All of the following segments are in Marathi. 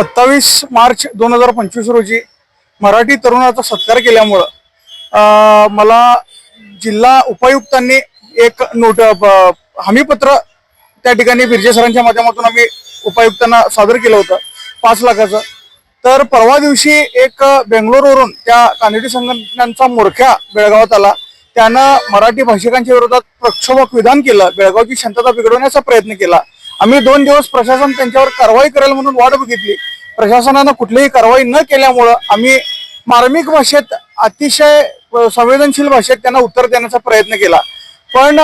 सत्तावीस मार्च दोन हजार पंचवीस रोजी मराठी तरुणाचा सत्कार केल्यामुळं मला जिल्हा उपायुक्तांनी एक नोट ब- हमीपत्र त्या ठिकाणी बिर्जे सरांच्या माध्यमातून आम्ही उपायुक्तांना सादर केलं होतं पाच लाखाचं. तर परवा दिवशी एक बेंगलोरवरून त्या कानडी संघटनांचा मोरख्या बेळगावात आला. त्यानं मराठी भाषिकांच्या विरोधात प्रक्षोभक विधान केलं बेळगावची शांतता बिघडवण्याचा प्रयत्न केला. आम्ही दोन दिवस प्रशासन त्यांच्यावर कारवाई करेल म्हणून वाट बघितली. प्रशासनानं कुठलीही कारवाई न केल्यामुळं आम्ही मार्मिक भाषेत अतिशय संवेदनशील भाषेत त्यांना उत्तर देण्याचा प्रयत्न केला. पण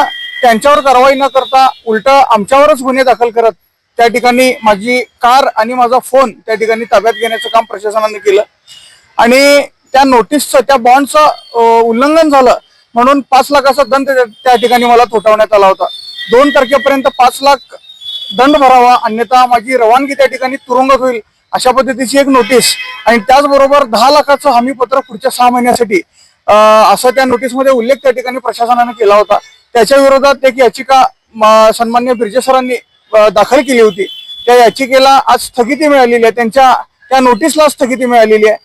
त्यांच्यावर कारवाई न करता उलट आमच्यावरच गुन्हे दाखल करत त्या ठिकाणी माझी कार आणि माझा फोन त्या ठिकाणी ताब्यात घेण्याचं काम प्रशासनाने केलं. आणि त्या नोटीसचं त्या बॉन्डचं उल्लंघन झालं. म्हणून पाच लाखाचा दंड त्या- त्या ठिकाणी मला थोटवण्यात आला होता. दोन तारखेपर्यंत पाच लाख दंड भरावा अन्यथा माझी रवानगी त्या ठिकाणी तुरुंगात होईल अशा पद्धतीची एक नोटीस आणि त्याचबरोबर दहा लाखाचं हमीपत्र पुढच्या सहा महिन्यासाठी असा असं त्या नोटीसमध्ये उल्लेख त्या ठिकाणी प्रशासनाने केला होता. त्याच्या विरोधात एक याचिका म, सन्मान्य बिर्जे सरांनी दाखल केली होती. त्या याचिकेला आज स्थगिती मिळालेली आहे. त्यांच्या त्या नोटीसला स्थगिती मिळालेली आहे.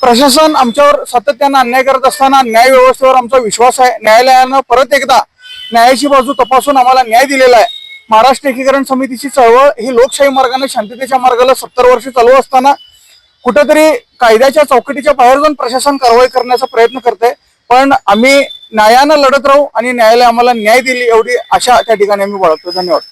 प्रशासन आमच्यावर सातत्यानं अन्याय करत असताना न्याय व्यवस्थेवर आमचा विश्वास आहे. न्यायालयानं परत एकदा न्यायाची बाजू तपासून आम्हाला न्याय दिलेला आहे. महाराष्ट्र एकीकरण समितीची चळवळ ही लोकशाही मार्गाने शांततेच्या मार्गाला सत्तर वर्ष चालू असताना कुठेतरी कायद्याच्या चौकटीच्या बाहेर जाऊन प्रशासन कारवाई करण्याचा प्रयत्न करते पण आम्ही न्यायानं लढत राहू आणि न्यायालय आम्हाला न्याय दिली एवढी आशा त्या ठिकाणी आम्ही बाळगतो धन्यवाद.